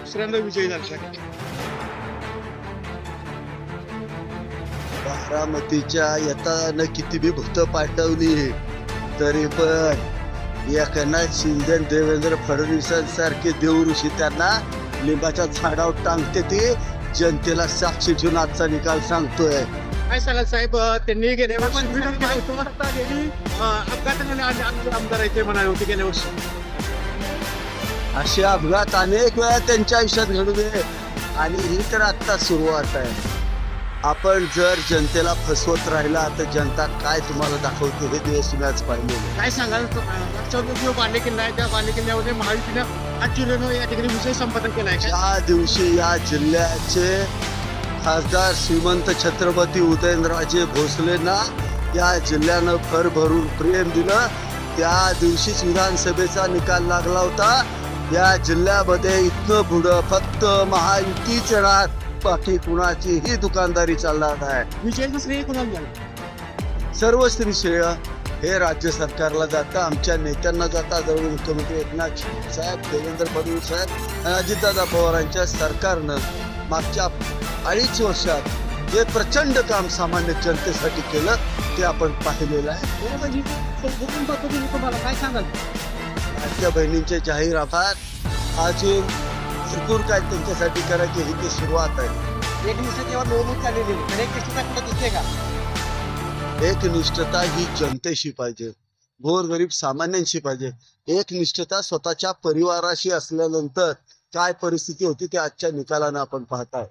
दुसऱ्यांदा विजयी झाला बारामतीच्या येताना किती बी भूत पाठवली तरी पण एकनाथ शिंदे देवेंद्र फडणवीसांसारखे देवऋषी त्यांना लिंबाच्या झाडावर टांगते ते. जनतेला साक्षी ठेवून आजचा निकाल सांगतोय. काय सांगाल साहेब? त्यांनी गेल्या वर्षी विरोध केला होता. गेली, अपघाताने आमदार म्हणाले होते गेल्या वर्षी. असे अपघात अनेक वेळा त्यांच्या आयुष्यात घडू दे आणि ही तर आता सुरुवात आहे. आपण जर जनतेला फसवत राहिला तर जनता काय तुम्हाला दाखवते हे दिवस तुम्ही आज पाहिले. काय सांगाल? तो, अं, मागच्या वर्षी जो बांधे किल्ला आहे त्या बांधे किल्ल्यामध्ये महायुतीनं आठ जुलैनं या ठिकाणी विजय संपादन केला आहे ज्या दिवशी या जिल्ह्याचे खासदार श्रीमंत छत्रपती उदयनराजे भोसलेंना या जिल्ह्यानं भर भरून प्रेम दिलं. त्या दिवशीच विधानसभेचा निकाल लागला होता. या जिल्ह्यामध्ये इतकं पुढं फक्त महायुतीच राहत बाकी कुणाचीही दुकानदारी चालणार नाही. विजयचं श्रेय कुणाला सर्व स्त्री श्रेय हे राज्य सरकारला जातं. आमच्या नेत्यांना जातं. जवळ मुख्यमंत्री एकनाथ साहेब देवेंद्र फडणवीस साहेब आणि अजितदादा पवारांच्या सरकारनं. मागच्या अडीच वर्षात जे प्रचंड काम सामान्य जनतेसाठी केलं ते आपण पाहिलेलं आहे. तुम्हाला काय सांगाल? लाडक्या बहिणींचे जाहीर आभार. अजून भरपूर काय त्यांच्यासाठी करायची ही ती सुरुवात आहे. एक निवडणूक कुठं दिसते का? एकनिष्ठता ही जनतेशी पाहिजे. गोरगरीब सामान्यांशी पाहिजे. एकनिष्ठता स्वतःच्या परिवाराशी असल्यानंतर काय परिस्थिती होती ते आजच्या निकालानं आपण पाहताय.